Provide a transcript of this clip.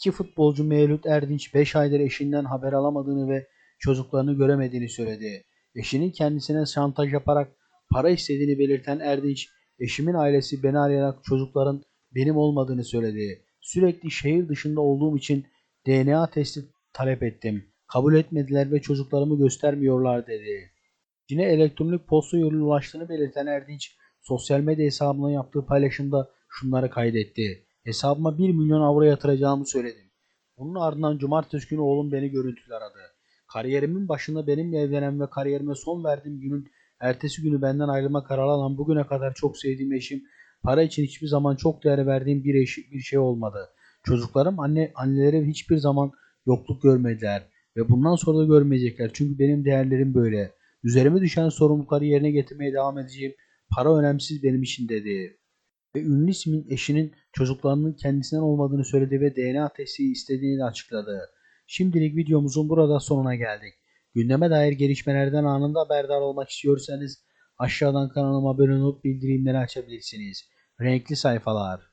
İki futbolcu Mevlüt Erdinç 5 aydır eşinden haber alamadığını ve çocuklarını göremediğini söyledi. Eşinin kendisine şantaj yaparak para istediğini belirten Erdinç, eşimin ailesi beni arayarak çocukların benim olmadığını söyledi. Sürekli şehir dışında olduğum için DNA testi talep ettim. Kabul etmediler ve çocuklarımı göstermiyorlar dedi. Yine elektronik posta yoluyla ulaştığını belirten Erdinç, sosyal medya hesabından yaptığı paylaşımda şunları kaydetti. Hesabıma 1 milyon avro yatıracağımı söyledim. Bunun ardından cumartesi günü oğlum beni görüntülü aradı. Kariyerimin başında benimle evlenen ve kariyerime son verdiğim günün ertesi günü benden ayrılma kararı alan bugüne kadar çok sevdiğim eşim, para için hiçbir zaman çok değer verdiğim bir, eşi, bir şey olmadı. Çocuklarım anne anneleri hiçbir zaman yokluk görmediler ve bundan sonra da görmeyecekler çünkü benim değerlerim böyle. Üzerime düşen sorumlulukları yerine getirmeye devam edeceğim. Para önemsiz benim için dedi. Ve ünlü ismin eşinin çocuklarının kendisinden olmadığını söyledi ve DNA testi istediğini açıkladı. Şimdilik videomuzun burada sonuna geldik. Gündeme dair gelişmelerden anında haberdar olmak istiyorsanız aşağıdan kanalıma abone olup bildirimleri açabilirsiniz. Renkli sayfalar.